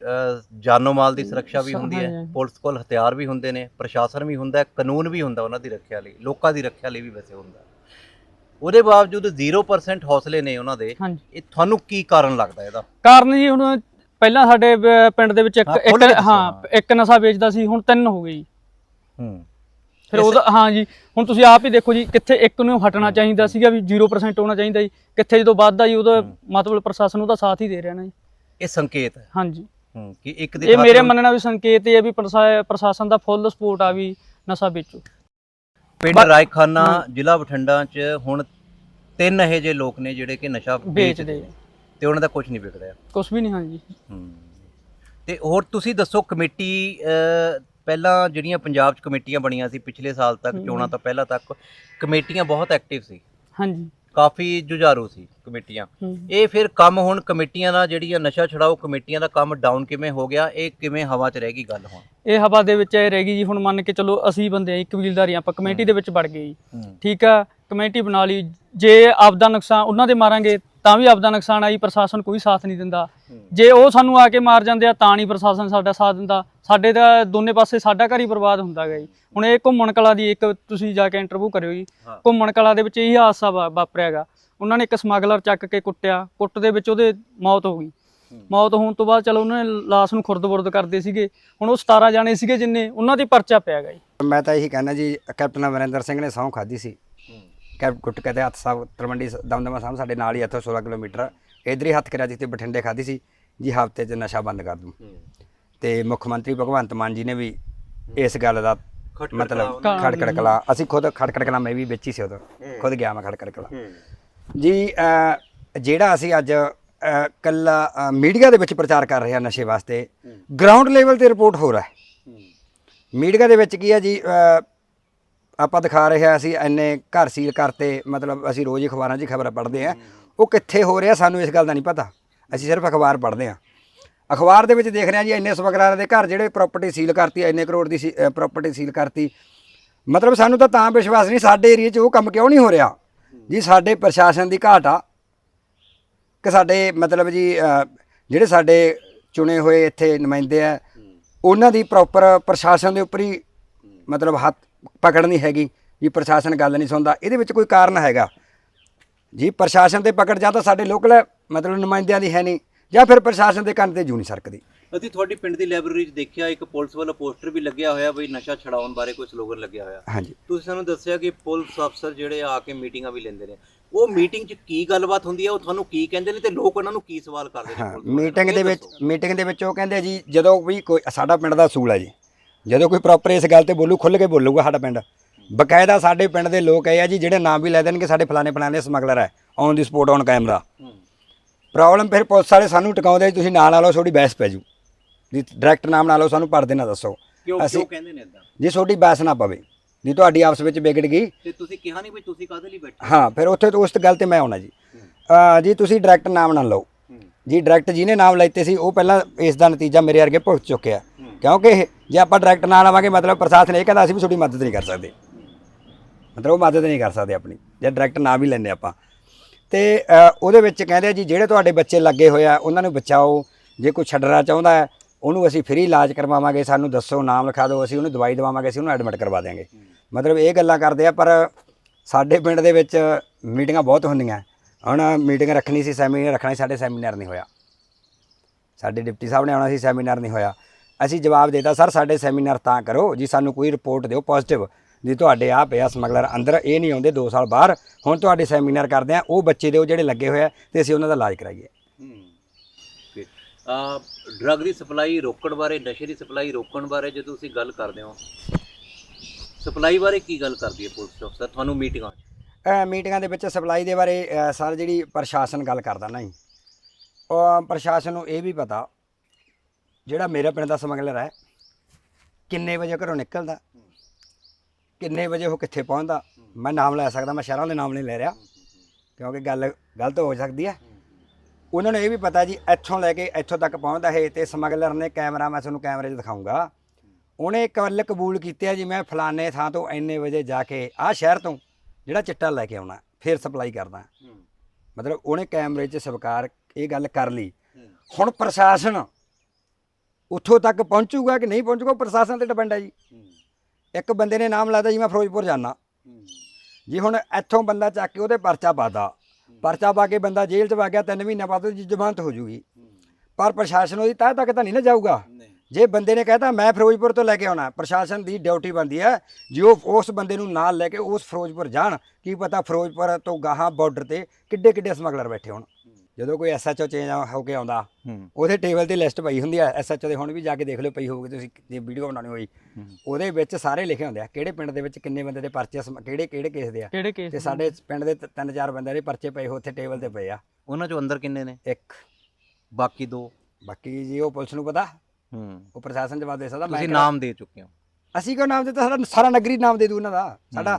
S3: ਅਹ, ਜਾਨੋ ਮਾਲ ਦੀ ਸੁਰੱਖਿਆ ਵੀ ਹੁੰਦੀ ਹੈ।
S1: ਹਾਂਜੀ।
S3: ਪੁਲਿਸ ਕੋਲ ਹਥਿਆਰ ਵੀ ਹੁੰਦੇ ਨੇ ਪ੍ਰਸ਼ਾਸਨ ਵੀ ਹੁੰਦਾ ਹੈ ਕਾਨੂੰਨ ਵੀ ਹੁੰਦਾ ਉਹਨਾਂ ਦੀ ਰੱਖਿਆ ਲਈ ਲੋਕਾਂ ਦੀ ਰੱਖਿਆ ਲਈ ਵੀ ਵੈਸੇ ਹੁੰਦਾ। ਉਹਦੇ ਬਾਵਜੂਦ 0% ਹੌਸਲੇ ਨੇ ਉਹਨਾਂ ਦੇ।
S1: ਹਾਂਜੀ।
S3: ਇਹ ਤੁਹਾਨੂੰ ਕੀ ਕਾਰਨ ਲੱਗਦਾ ਇਹਦਾ?
S1: ਕਾਰਨ ਜੀ ਹੁਣ ਪਹਿਲਾਂ ਸਾਡੇ ਬ- ਪਿੰਡ ਦੇ ਵਿੱਚ ਇੱਕ
S3: ਹਾਂ, ਖੁੱਲ੍ਹ
S1: ਇੱਕ
S3: ਕੇ
S1: ਹਾਂ। ਇੱਕ ਨਸ਼ਾ ਵੇਚਦਾ ਸੀ ਹੁਣ ਤਿੰਨ ਹੋ ਗਏ ਜੀ।
S3: ਹੂੰ।
S1: ਫਿਰ ਉਹਦਾ ਹਾਂ ਜੀ ਹੁਣ ਤੁਸੀਂ ਆਪ ਹੀ ਦੇਖੋ ਜੀ ਕਿੱਥੇ ਇੱਕ ਨੂੰ ਹਟਣਾ ਚਾਹੀਦਾ ਸੀਗਾ ਵੀ 0% ਹੋਣਾ ਚਾਹੀਦਾ ਜੀ ਕਿੱਥੇ ਜਦੋਂ ਵੱਧਦਾ ਜੀ ਉਹਦਾ ਮਤਲਬ ਪ੍ਰਸ਼ਾਸਨ ਉਹਦਾ ਸਾਥ ਹੀ ਦੇ ਰਿਹਾ ਨਾ ਜੀ।
S3: ਇਹ ਸੰਕੇਤ ਹੈ।
S1: ਹਾਂਜੀ।
S3: ਹੂੰ ਕਿ ਇੱਕ ਦੀ
S1: ਇਹ ਮੇਰੇ ਮੰਨਣਾ ਵੀ ਸੰਕੇਤ ਇਹ ਹੈ ਵੀ ਪ੍ਰਸ਼ਾ- ਪ੍ਰਸ਼ਾਸਨ ਦਾ ਫੁੱਲ ਸਪੋਰਟ ਆ ਵੀ ਨਸ਼ਾ ਵੇਚੋ।
S3: ਪਿੰਡ ਰਾਇਖਾਨਾ ਜ਼ਿਲ੍ਹਾ ਬਠਿੰਡਾ 'ਚ ਹੁਣ ਤਿੰਨ ਇਹੋ ਜਿਹੇ ਲੋਕ ਨੇ ਜਿਹੜੇ ਕਿ ਨਸ਼ਾ ਵੇਚਦੇ
S1: ਵੇਚਦੇ
S3: ਤੇ ਉਹਨਾਂ ਦਾ ਕੁਝ ਨਹੀਂ ਵਿਕਦਾ
S1: ਕੁਝ ਵੀ ਨਹੀਂ ਹਾਂਜੀ।
S3: ਹੂੰ। ਤੇ ਹੋਰ ਤੁਸੀਂ ਦੱਸੋ ਕਮੇਟੀ ਅਹ, ਪਹਿਲਾਂ ਜਿਹੜੀਆਂ ਪੰਜਾਬ 'ਚ ਕਮੇਟੀਆਂ ਬਣੀਆਂ ਸੀ ਪਿਛਲੇ ਸਾਲ ਤੱਕ ਚੋਣਾਂ ਤੋਂ ਪਹਿਲਾਂ ਤੱਕ ਕਮੇਟੀਆਂ ਬਹੁਤ ਐਕਟਿਵ ਸੀ।
S1: ਹਾਂਜੀ।
S3: ਕਾਫੀ ਜੁਝਾਰੂ ਸੀ ਕਮੇਟੀਆਂ।
S1: ਹੂੰ।
S3: ਇਹ ਫਿਰ ਕੰਮ ਹੁਣ ਕਮੇਟੀਆਂ ਦਾ ਜਿਹੜੀਆਂ ਨਸ਼ਾ ਛਡਾਓ ਕਮੇਟੀਆਂ ਦਾ ਕੰਮ ਡਾਊਨ ਕਿਵੇਂ ਹੋ ਗਿਆ ਇਹ ਕਿਵੇਂ ਹਵਾ 'ਚ ਰਹਿ ਗਈ ਗੱਲ ਹੁਣ?
S1: ਇਹ ਹਵਾ ਦੇ ਵਿੱਚ ਇਹ ਰਹਿ ਗਈ ਜੀ ਹੁਣ ਮੰਨ ਕੇ ਚਲੋ ਅਸੀਂ ਬੰਦੇ ਆ ਜੀ, ਕਬੀਲਦਾਰੀ ਆਪਾਂ ਕਮੇਟੀ ਦੇ ਵਿੱਚ ਵੜ ਗਏ ਜੀ।
S3: ਹੂੰ।
S1: ਠੀਕ ਆ ਕਮੇਟੀ ਬਣਾ ਲਈ ਜੇ ਆਪਦਾ ਨੁਕਸਾਨ ਉਹਨਾਂ ਦੇ ਮਾਰਾਂਗੇ ਤਾਂ ਵੀ ਆਪਦਾ ਨੁਕਸਾਨ ਆਈ ਪ੍ਰਸ਼ਾਸਨ ਕੋਈ ਸਾਥ ਨਹੀਂ ਦਿੰਦਾ। ਜੇ ਉਹ ਸਾਨੂੰ ਆ ਕੇ ਮਾਰ ਜਾਂਦੇ ਆ ਤਾਂ ਨਹੀਂ ਪ੍ਰਸ਼ਾਸਨ ਸਾਡਾ ਸਾਥ ਦਿੰਦਾ। ਸਾਡੇ ਤਾਂ ਦੋਨੇ ਪਾਸੇ ਸਾਡਾ ਘਰ ਹੀ ਬਰਬਾਦ ਹੁੰਦਾ ਗਾ ਜੀ। ਹੁਣ ਇਹ ਘੁੰਮਣ ਕਲਾ ਦੀ ਇੱਕ ਤੁਸੀਂ ਜਾ ਕੇ ਇੰਟਰਵਿਊ ਕਰਿਓ ਜੀ। ਘੁੰਮਣ ਕਲਾ ਦੇ ਵਿੱਚ ਇਹ ਹਾਦਸਾ ਵਾ- ਵਾਪਰਿਆਗਾ ਉਹਨਾਂ ਨੇ ਇੱਕ ਸਮਗਲਰ ਚੱਕ ਕੇ ਕੁੱਟਿਆ। ਕੁੱਟ ਦੇ ਵਿੱਚ ਉਹਦੇ ਮੌਤ ਹੋ ਗਈ। ਮੌਤ ਹੋਣ ਤੋਂ ਬਾਅਦ ਚਲੋ ਉਹਨਾਂ ਨੇ ਲਾਸ਼ ਨੂੰ ਖੁਰਦ-ਬੁਰਦ ਕਰਦੇ ਸੀਗੇ। ਹੁਣ ਉਹ 17 ਜਾਣੇ ਸੀਗੇ ਜਿੰਨੇ ਉਹਨਾਂ ਦੀ ਪਰਚਾ ਪਿਆ ਗਾ ਜੀ।
S2: ਮੈਂ ਤਾਂ ਇਹੀ ਕਹਿਣਾ ਜੀ ਕੈਪਟਨ ਅਮਰਿੰਦਰ ਸਿੰਘ ਨੇ ਸਹੁੰ ਖਾਧੀ ਸੀ। ਕੈਪ ਗੁੱਟ ਕੇ ਤੇ ਹੱਥ ਸਾਹਿਬ ਤਲਵੰਡੀ ਸ- ਦਮਦਮਾ ਸਾਹਿਬ ਸਾਡੇ ਨਾਲ ਹੀ ਇੱਥੋਂ 16 ਕਿਲੋਮੀਟਰ ਇਧਰ ਹੀ ਹੱਥ ਕਰਿਆ ਜਿੱਥੇ ਬਠਿੰਡੇ ਖਾਧੀ ਸੀ ਜੀ ਹਫ਼ਤੇ 'ਚ ਨਸ਼ਾ ਬੰਦ ਕਰ ਦੂੰ। ਤੇ ਮੁੱਖ ਮੰਤਰੀ ਭਗਵੰਤ ਮਾਨ ਜੀ ਨੇ ਵੀ ਇਸ ਗੱਲ ਦਾ ਮਤਲਬ
S1: ਕਲਾ
S2: ਖੜਕੜ ਕਲਾ। ਅਸੀਂ ਖੁਦ ਖੜਕੜ ਕਲਾ ਮੈਂ ਵੀ ਵਿੱਚ ਸੀ ਉਦੋਂ। ਖੁਦ ਗਿਆ ਮੈਂ ਖੜਕੜ ਕਲਾ। ਜੀ ਜਿਹੜਾ ਅਸੀਂ ਅੱਜ ਅਹ, ਕੱਲਾ ਮੀਡੀਆ ਦੇ ਵਿੱਚ ਪ੍ਰਚਾਰ ਕਰ ਰਹੇ ਹਾਂ ਨਸ਼ੇ ਵਾਸਤੇ ਗਰਾਊਂਡ ਲੈਵਲ ਤੇ ਰਿਪੋਰਟ ਹੋ ਰਿਹਾ ਹੈ। ਮੀਡੀਆ ਦੇ ਵਿੱਚ ਕੀ ਹੈ ਜੀ ਆਪਾਂ ਦਿਖਾ ਰਹੇ ਆ ਅਸੀਂ ਇੰਨੇ ਘਰ ਸੀਲ ਕਰਤੇ, ਮਤਲਬ ਅਸੀਂ ਰੋਜ਼ ਹੀ ਅਖਬਾਰਾਂ 'ਚ ਖਬਰਾਂ ਪੜ੍ਹਦੇ ਆ ਉਹ ਕਿੱਥੇ ਹੋ ਰਿਹਾ ਸਾਨੂੰ ਇਸ ਗੱਲ ਦਾ ਨਹੀਂ ਪਤਾ। ਅਸੀਂ ਸਿਰਫ ਅਖਬਾਰ ਪੜ੍ਹਦੇ ਆ ਅਖਬਾਰ ਦੇ ਵਿੱਚ ਦੇਖ ਰਹੇ ਆ ਜੀ, ਇੰਨੇ ਸਮਗਲਰਾਂ ਦੇ ਘਰ ਜਿਹੜੇ ਪ੍ਰਾਪਰਟੀ ਸੀਲ ਕਰਤੀ, ਇੰਨੇ ਕਰੋੜ ਦੀ ਪ੍ਰਾਪਰਟੀ ਸੀਲ ਕਰਤੀ। ਮਤਲਬ ਸਾਨੂੰ ਤਾਂ ਤਾਂ ਵਿਸ਼ਵਾਸ ਨਹੀਂ, ਸਾਡੇ ਏਰੀਆ 'ਚ ਉਹ ਕੰਮ ਕਿਉਂ ਨਹੀਂ ਹੋ ਰਿਹਾ? ਜੀ, ਸਾਡੇ ਪ੍ਰਸ਼ਾਸਨ ਦੀ ਘਾਟ ਆ। ਕਿ ਸਾਡੇ ਮਤਲਬ ਜੀ ਜਿਹੜੇ ਸਾਡੇ ਚੁਣੇ ਹੋਏ ਇੱਥੇ ਨੁਮਾਇੰਦੇ ਆ, ਉਹਨਾਂ ਦੀ ਪ੍ਰੋਪਰ ਪ੍ਰਸ਼ਾਸਨ ਦੇ ਉੱਪਰ ਹੀ ਮਤਲਬ ਹੱਥ ਪਕੜ ਨਹੀਂ ਹੈਗੀ ਜੀ ਪ੍ਰਸ਼ਾਸਨ ਗੱਲ ਨਹੀਂ ਸੁਣਦਾ ਇਹਦੇ ਵਿੱਚ ਕੋਈ ਕਾਰਨ ਹੈਗਾ। ਜੀ ਪ੍ਰਸ਼ਾਸਨ ਤੇ ਪਕੜ ਜਾਂ ਤਾਂ ਸਾਡੇ ਲੋਕਲ ਮਤਲਬ ਨੁਮਾਇੰਦਿਆਂ ਦੀ ਹੈ ਨਹੀਂ ਜਾਂ ਫਿਰ ਪ੍ਰਸ਼ਾਸਨ ਦੇ ਕੰਨ ਤੇ ਜੂ ਨਹੀਂ ਸਰਕਦੀ।
S3: ਅਸੀਂ ਤੁਹਾਡੀ ਪਿੰਡ ਦੀ ਲਾਇਬ੍ਰੇਰੀ 'ਚ ਦੇਖਿਆ ਇੱਕ ਪੁਲਿਸ ਵੱਲੋਂ ਪੋਸਟਰ ਵੀ ਲੱਗਿਆ ਹੋਇਆ ਬਈ ਨਸ਼ਾ ਛਡਾਉਣ ਬਾਰੇ ਕੋਈ ਸਲੋਗਨ ਲੱਗਿਆ ਹੋਇਆ।
S2: ਹਾਂਜੀ।
S3: ਤੁਸੀਂ ਸਾਨੂੰ ਦੱਸਿਆ ਕਿ ਪੁਲਿਸ ਅਫਸਰ ਜਿਹੜੇ ਆ ਕੇ ਮੀਟਿੰਗਾਂ ਵੀ ਲੈਂਦੇ ਨੇ। ਉਹ ਮੀਟਿੰਗ 'ਚ ਕੀ ਗੱਲਬਾਤ ਹੁੰਦੀ ਹੈ ਉਹ ਤੁਹਾਨੂੰ ਕੀ ਕਹਿੰਦੇ ਨੇ ਤੇ ਲੋਕ ਉਹਨਾਂ ਨੂੰ ਕੀ ਸਵਾਲ ਕਰਦੇ ਨੇ?
S2: ਮੀਟਿੰਗ ਦੇ ਵਿੱਚ। ਮੀਟਿੰਗ ਦੇ ਵਿੱਚ ਉਹ ਕਹਿੰਦੇ ਜੀ ਜਦੋਂ ਵੀ ਕੋਈ ਸਾਡਾ ਪਿੰਡ ਦਾ ਅਸੂਲ ਹੈ ਜੀ। ਜਦੋਂ ਕੋਈ ਪ੍ਰੋਪਰ ਇਸ ਗੱਲ ਤੇ ਬੋਲੂ ਖੁੱਲ ਕੇ ਬੋਲੂਗਾ ਸਾਡਾ ਪਿੰਡ। ਬਕਾਇਦਾ ਸਾਡੇ ਪਿੰਡ ਦੇ ਲੋਕ ਇਹ ਆ ਜੀ ਜਿਹੜੇ ਨਾਮ ਵੀ ਲੈ ਦੇਣਗੇ ਸਾਡੇ ਫਲਾਣੇ ਫਲਾਣੇ ਸਮਗਲਰ ਹੈ on the spot on camera. Problem ਫਿਰ ਪੁਲਿਸ ਵਾਲੇ ਸਾਨੂੰ ਟਿਕਾਉਂਦੇ ਜੀ ਤੁਸੀਂ ਨਾਂ ਲਾ ਲਓ ਤੁਹਾਡੀ ਬਹਿਸ ਪੈ ਜੂ। ਜੀ ਡਾਇਰੈਕਟ ਨਾਮ ਲਾ ਲਓ ਸਾਨੂੰ ਪੜਦੇ ਨਾ ਦੱਸੋ।
S3: ਕਿਉਂ
S2: ਅਸੀਂ-
S3: ਕਿਉਂ ਕਹਿੰਦੇ ਨੇ ਇਦਾਂ
S2: ਜੀ ਤੁਹਾਡੀ ਬਹਿਸ ਨਾ ਪਵੇ ਜੀ ਤੁਹਾਡੀ ਆਪਸ ਵਿੱਚ ਵਿਗੜ ਗਈ
S3: ਤੇ ਤੁਸੀਂ ਕਿਹਾ ਨਹੀਂ ਵੀ ਤੁਸੀਂ ਕਾਹਦੇ ਲਈ ਬੈਠੇ?
S2: ਹਾਂ ਫਿਰ ਉੱਥੇ ਉਸ ਗੱਲ ਤੇ ਮੈਂ ਆਉਣਾ ਜੀ। ਜੀ ਤੁਸੀਂ ਡਾਇਰੈਕਟ ਨਾਮ ਨਾ ਲਓ। ਜੀ ਡਾਇਰੈਕਟ ਜਿਹਨੇ ਨਾਮ ਲੈਤੇ ਸੀ ਉਹ ਪਹਿਲਾਂ ਇਸ ਦਾ ਨਤੀਜਾ ਮੇਰੇ ਵਰਗੇ ਭੁਗਤ ਚੁੱਕਿਆ। ਕਿਉਂਕਿ ਜੇ ਆਪਾਂ ਡਾਇਰੈਕਟ ਨਾ ਲਵਾਂਗੇ ਮਤਲਬ ਪ੍ਰਸ਼ਾਸਨ ਇਹ ਕਹਿੰਦਾ ਅਸੀਂ ਵੀ ਤੁਹਾਡੀ ਮਦਦ ਨਹੀਂ ਕਰ ਸਕਦੇ। ਮਤਲਬ ਉਹ ਮਦਦ ਨਹੀਂ ਕਰ ਸਕਦੇ ਆਪਣੀ, ਜੇ ਡਾਇਰੈਕਟ ਨਾਮ ਵੀ ਲੈਂਦੇ ਆਪਾਂ। ਤੇ ਉਹਦੇ ਵਿੱਚ ਕਹਿੰਦੇ ਆ ਜੀ, ਜਿਹੜੇ ਤੁਹਾਡੇ ਬੱਚੇ ਲੱਗੇ ਹੋਏ ਆ, ਉਹਨਾਂ ਨੂੰ ਬਚਾਓ। ਜੇ ਕੋਈ ਛੱਡਣਾ ਚਾਹੁੰਦਾ ਹੈ, ਉਹਨੂੰ ਅਸੀਂ ਫ੍ਰੀ ਇਲਾਜ ਕਰਵਾਵਾਂਗੇ, ਸਾਨੂੰ ਦੱਸੋ, ਨਾਮ ਲਿਖਾ ਦਿਓ, ਅਸੀਂ ਉਹਨੂੰ ਦਵਾਈ ਦਵਾਵਾਂਗੇ, ਅਸੀਂ ਉਹਨੂੰ ਐਡਮਿਟ ਕਰਵਾ ਦਿਆਂਗੇ। ਮਤਲਬ ਇਹ ਗੱਲਾਂ ਕਰਦੇ ਆ, ਪਰ ਸਾਡੇ ਪਿੰਡ ਦੇ ਵਿੱਚ ਮੀਟਿੰਗਾਂ ਬਹੁਤ ਹੁੰਦੀਆਂ। ਹੁਣ ਮੀਟਿੰਗ ਰੱਖਣੀ ਸੀ ਸੈਮੀਨਾਰ ਰੱਖਣਾ ਸਾਡੇ ਸੈਮੀਨਾਰ ਨਹੀਂ ਹੋਇਆ। ਸਾਡੇ ਡਿਪਟੀ ਸਾਹਿਬ ਨੇ ਆਉਣਾ ਸੀ, ਸੈਮੀਨਾਰ ਨਹੀਂ ਹੋਇਆ। ਅਸੀਂ ਜਵਾਬ ਦੇਤਾ ਸਰ ਸਾਡੇ ਸੈਮੀਨਾਰ ਤਾਂ ਕਰੋ। ਜੀ ਸਾਨੂੰ ਕੋਈ ਰਿਪੋਰਟ ਦਿਓ ਪੋਜ਼ਿਟਿਵ ਜੀ ਤੁਹਾਡੇ ਆ ਪਿਆ ਸਮਗਲਰ ਅੰਦਰ ਇਹ ਨਹੀਂ ਆਉਂਦੇ 2 ਸਾਲ ਬਾਹਰ। ਹੁਣ ਤੁਹਾਡੇ ਸੈਮੀਨਾਰ ਕਰਦੇ ਆ ਉਹ ਬੱਚੇ ਦਿਓ ਜਿਹੜੇ ਲੱਗੇ ਹੋਏ ਆ ਤੇ ਅਸੀਂ ਉਹਨਾਂ ਦਾ ਇਲਾਜ ਕਰਾਈਏ।
S3: ਆ ਡਰੱਗ ਦੀ ਸਪਲਾਈ ਰੋਕਣ ਬਾਰੇ ਨਸ਼ੇ ਦੀ ਸਪਲਾਈ ਰੋਕਣ ਬਾਰੇ ਜਦੋਂ ਤੁਸੀਂ ਗੱਲ ਕਰਦੇ ਹੋ ਸਪਲਾਈ ਬਾਰੇ ਕੀ ਗੱਲ ਕਰਦੀ ਹੈ ਪੁਲਿਸ ਅਫਸਰ ਤੁਹਾਨੂੰ ਮੀਟਿੰਗਾਂ
S2: ਮੀਟਿੰਗਾਂ ਦੇ ਵਿੱਚ ਸਪਲਾਈ ਦੇ ਬਾਰੇ ਸਰ ਜਿਹੜੀ ਪ੍ਰਸ਼ਾਸਨ ਗੱਲ ਕਰਦਾ ਨਾ ਜੀ ਉਹ ਪ੍ਰਸ਼ਾਸਨ ਨੂੰ ਇਹ ਵੀ ਪਤਾ ਜਿਹੜਾ ਮੇਰਾ ਪਿੰਡ ਦਾ ਸਮਗਲਰ ਹੈ ਕਿੰਨੇ ਵਜੇ ਘਰੋਂ ਨਿਕਲਦਾ ਕਿੰਨੇ ਵਜੇ ਉਹ ਕਿੱਥੇ ਪਹੁੰਚਦਾ ਮੈਂ ਨਾਮ ਲੈ ਸਕਦਾ ਮੈਂ ਸ਼ਹਿਰਾਂ ਦੇ ਨਾਮ ਨਹੀਂ ਲੈ ਰਿਹਾ ਕਿਉਂਕਿ ਗੱਲ ਗਲਤ ਹੋ ਸਕਦੀ ਹੈ। ਉਹਨਾਂ ਨੂੰ ਇਹ ਵੀ ਪਤਾ ਜੀ ਇੱਥੋਂ ਲੈ ਕੇ ਇੱਥੋਂ ਤੱਕ ਪਹੁੰਚਦਾ ਹੈ ਤੇ ਸਮਗਲਰ ਨੇ ਕੈਮਰਾ ਮੈਂ ਤੁਹਾਨੂੰ ਕੈਮਰੇ 'ਚ ਦਿਖਾਉਂਗਾ ਉਹਨੇ ਕੱਲ ਕਬੂਲ ਕੀਤਾ ਜੀ ਮੈਂ ਫਲਾਣੇ ਥਾਂ ਤੋਂ ਇੰਨੇ ਵਜੇ ਜਾ ਕੇ ਆਹ ਸ਼ਹਿਰ ਤੋਂ ਜਿਹੜਾ ਚਿੱਟਾ ਲੈ ਕੇ ਆਉਣਾ ਫਿਰ ਸਪਲਾਈ ਕਰਦਾ। ਮਤਲਬ ਉਹਨੇ ਕੈਮਰੇ 'ਚ ਸਵੀਕਾਰ ਇਹ ਗੱਲ ਕਰ ਲਈ। ਹੁਣ ਪ੍ਰਸ਼ਾਸਨ ਉੱਥੋਂ ਤੱਕ ਪਹੁੰਚੂਗਾ ਕਿ ਨਹੀਂ ਪਹੁੰਚੂਗਾ ਉਹ ਪ੍ਰਸ਼ਾਸਨ ਤੇ ਡਿਪੈਂਡ ਹੈ ਜੀ। ਇੱਕ ਬੰਦੇ ਨੇ ਨਾਮ ਲਾਦਾ ਜੀ ਮੈਂ ਫਿਰੋਜ਼ਪੁਰ ਜਾਣਾ ਜੀ ਹੁਣ ਇੱਥੋਂ ਬੰਦਾ ਚੱਕ ਕੇ ਉਹਦੇ ਪਰਚਾ ਪਾਦਾ ਪਰਚਾ ਪਾ ਕੇ ਬੰਦਾ ਜੇਲ੍ਹ 'ਚ ਵਗ ਗਿਆ ਤਿੰਨ ਮਹੀਨੇ ਬਾਅਦ ਉਹਦੀ ਜ਼ਮਾਨਤ ਹੋ ਜੂਗੀ। ਪਰ ਪ੍ਰਸ਼ਾਸਨ ਉਹਦੀ ਤਹਿ ਤੱਕ ਤਾਂ ਨਹੀਂ ਨਾ ਜਾਊਗਾ। ਜੇ ਬੰਦੇ ਨੇ ਕਹਿਤਾ ਮੈਂ ਫਿਰੋਜ਼ਪੁਰ ਤੋਂ ਲੈ ਕੇ ਆਉਣਾ ਪ੍ਰਸ਼ਾਸਨ ਦੀ ਡਿਊਟੀ ਬਣਦੀ ਹੈ ਜੇ ਉਹ ਉਸ ਬੰਦੇ ਨੂੰ ਨਾਲ ਲੈ ਕੇ ਉਸ ਫਿਰੋਜ਼ਪੁਰ ਜਾਣ ਕੀ ਪਤਾ ਫਿਰੋਜ਼ਪੁਰ ਤੋਂ ਗਾਹਾਂ ਬਾਰਡਰ ਤੇ ਕਿੱਡੇ ਕਿੱਡੇ ਸਮਗਲਰ ਬੈਠੇ ਹੋਣ। ਜਦੋਂ ਕੋਈ ਐਸਐਚਓ ਚੇਂਜ ਹੋ ਕੇ ਆਉਂਦਾ ਉਹਦੇ ਟੇਬਲ ਤੇ ਲਿਸਟ ਪਈ ਹੁੰਦੀ ਹੈ ਐਸਐਚਓ ਦੇ ਹੁਣ ਵੀ ਜਾ ਕੇ ਦੇਖ ਲਿਓ ਪਈ ਹੋਊਗੀ ਤੁਸੀਂ ਜੇ ਵੀਡੀਓ ਬਣਾਉਣੀ ਹੋਈ। ਉਹਦੇ ਵਿੱਚ ਸਾਰੇ ਲਿਖੇ ਹੁੰਦੇ ਆ ਕਿਹੜੇ ਪਿੰਡ ਦੇ ਵਿੱਚ ਕਿੰਨੇ ਬੰਦੇ ਦੇ ਪਰਚੇ ਸਮ- ਕਿਹੜੇ ਕਿਹੜੇ ਕੇਸ ਦੇ ਆ।
S1: ਕਿਹੜੇ ਕੇਸ
S2: ਤੇ ਸਾਡੇ ਪਿੰਡ ਦੇ ਤ- ਤਿੰਨ ਚਾਰ ਬੰਦਿਆਂ ਦੇ ਪਰਚੇ ਪਏ ਹੋ ਉੱਥੇ ਟੇਬਲ ਤੇ ਪਏ ਆ।
S3: ਉਹਨਾਂ 'ਚੋਂ ਅੰਦਰ ਕਿੰਨੇ ਨੇ?
S2: ਇੱਕ।
S3: ਬਾਕੀ ਦੋ?
S2: ਬਾਕੀ ਜੀ ਉਹ ਪੁਲਿਸ ਨੂੰ ਪਤਾ
S3: ਹੂੰ।
S2: ਉਹ ਪ੍ਰਸ਼ਾਸਨ ਜਵਾਬ ਦੇ ਸਕਦਾ ਮੈਂ
S3: ਤੁਸੀਂ
S2: ਕਿਹੜਾ-
S3: ਨਾਮ ਦੇ ਚੁੱਕੇ ਹੋ।
S2: ਅਸੀਂ ਕਿਉਂ ਨਾਮ ਦਿੱਤਾ? ਸਾਡਾ ਸਾਰਾ ਨਗਰੀ ਨਾਮ ਦੇ ਦੂ ਉਹਨਾਂ ਦਾ। ਸਾਡਾ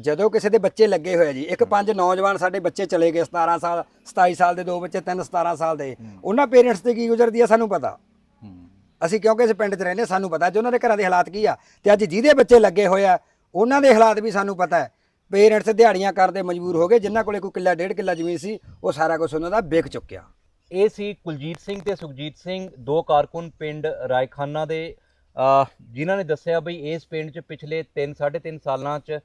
S2: ਜਦੋਂ ਕਿਸੇ ਦੇ ਬੱਚੇ ਲੱਗੇ ਹੋਏ ਆ ਜੀ ਇੱਕ ਪੰਜ ਨੌਜਵਾਨ ਸਾਡੇ ਬੱਚੇ ਚਲੇ ਗਏ 17 ਸਾਲ 27 ਸਾਲ ਦੇ ਦੋ ਬੱਚੇ ਤਿੰਨ 17 ਸਾਲ ਦੇ। ਉਹਨਾਂ ਪੇਰੈਂਟਸ ਤੇ ਕੀ ਗੁਜ਼ਰਦੀ ਆ ਸਾਨੂੰ ਪਤਾ। ਅਸੀਂ ਕਿਉਂਕਿ ਇਸ ਪਿੰਡ 'ਚ ਰਹਿੰਦੇ ਸਾਨੂੰ ਪਤਾ। ਜੀ ਉਹਨਾਂ ਦੇ ਘਰਾਂ ਦੇ ਹਾਲਾਤ ਕੀ ਆ? ਤੇ ਅੱਜ ਜਿਹਦੇ ਬੱਚੇ ਲੱਗੇ ਹੋਏ ਆ ਉਹਨਾਂ ਦੇ ਹਾਲਾਤ ਵੀ ਸਾਨੂੰ ਪਤਾ ਹੈ। ਪੇਰੈਂਟਸ ਦਿਹਾੜੀਆਂ ਕਰਦੇ ਮਜਬੂਰ ਹੋ ਗਏ। ਜਿਨ੍ਹਾਂ ਕੋਲੇ ਕੋਈ ਕਿੱਲਾ ਡੇਢ ਕਿੱਲਾ ਜ਼ਮੀਨ ਸੀ ਉਹ ਸਾਰਾ ਕੁਝ ਉਹਨਾਂ ਦਾ ਵਿਕ ਚੁੱਕਿਆ।
S3: ਇਹ ਸੀ ਕੁਲਜੀਤ ਸਿੰਘ ਤੇ ਸੁਖਜੀਤ ਸਿੰਘ ਦੋ ਕਾਰਕੁਨ ਪਿੰਡ ਰਾਇਖਾਨਾ ਦੇ ਜਿਨ੍ਹਾਂ ਨੇ ਦੱਸਿਆ ਬਈ ਇਸ ਪਿੰਡ 'ਚ ਪਿਛਲੇ 3 3.5 ਸਾਲਾਂ 'ਚ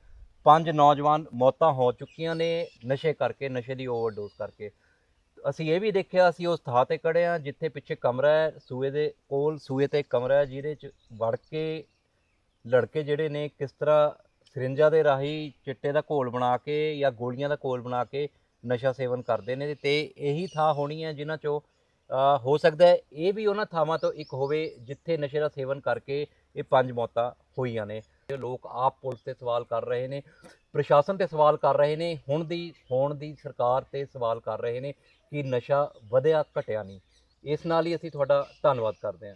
S3: ਪੰਜ ਨੌਜਵਾਨ ਮੌਤਾਂ ਹੋ ਚੁੱਕੀਆਂ ਨੇ ਨਸ਼ੇ ਕਰਕੇ, ਨਸ਼ੇ ਦੀ ਓਵਰਡੋਜ਼ ਕਰਕੇ। ਅਸੀਂ ਇਹ ਵੀ ਦੇਖਿਆ, ਅਸੀਂ ਉਸ ਥਾਂ ਤੇ ਖੜੇ ਆ ਜਿੱਥੇ ਪਿੱਛੇ ਕਮਰਾ ਹੈ, ਸੂਏ ਦੇ ਕੋਲ ਸੂਏ ਤੇ ਕਮਰਾ ਹੈ, ਜਿਹਦੇ 'ਚ ਵੜ ਕੇ ਲੜਕੇ ਜਿਹੜੇ ਨੇ ਕਿਸ ਤਰ੍ਹਾਂ ਸਰਿੰਜਾਂ ਦੇ ਰਾਹੀਂ ਚਿੱਟੇ ਦਾ ਘੋਲ ਬਣਾ ਕੇ ਜਾਂ ਗੋਲੀਆਂ ਦਾ ਘੋਲ ਬਣਾ ਕੇ ਨਸ਼ਾ ਸੇਵਨ ਕਰਦੇ ਨੇ ਤੇ ਇਹੀ ਥਾਂ ਹੋਣੀ ਹੈ ਜਿਨ੍ਹਾਂ ਚੋਂ ਹੋ ਸਕਦਾ ਹੈ ਇਹ ਵੀ ਉਹਨਾਂ ਥਾਵਾਂ ਤੋਂ ਇੱਕ ਹੋਵੇ ਜਿੱਥੇ ਨਸ਼ੇ ਦਾ ਸੇਵਨ ਕਰਕੇ ਇਹ ਪੰਜ ਮੌਤਾਂ ਹੋਈਆਂ ਨੇ। ਲੋਕ ਆਪ ਪੁਲਿਸ ਤੇ ਸਵਾਲ ਕਰ ਰਹੇ ਨੇ, ਪ੍ਰਸ਼ਾਸਨ ਤੇ ਸਵਾਲ ਕਰ ਰਹੇ ਨੇ, ਹੁਣ ਦੀ, ਹੋਣ ਦੀ ਸਰਕਾਰ ਤੇ ਸਵਾਲ ਕਰ ਰਹੇ ਨੇ ਕਿ ਨਸ਼ਾ ਵਧਿਆ ਘਟਿਆ ਨਹੀਂ। ਇਸ ਨਾਲ ਹੀ ਅਸੀਂ ਤੁਹਾਡਾ ਧੰਨਵਾਦ ਕਰਦੇ ਹਾਂ।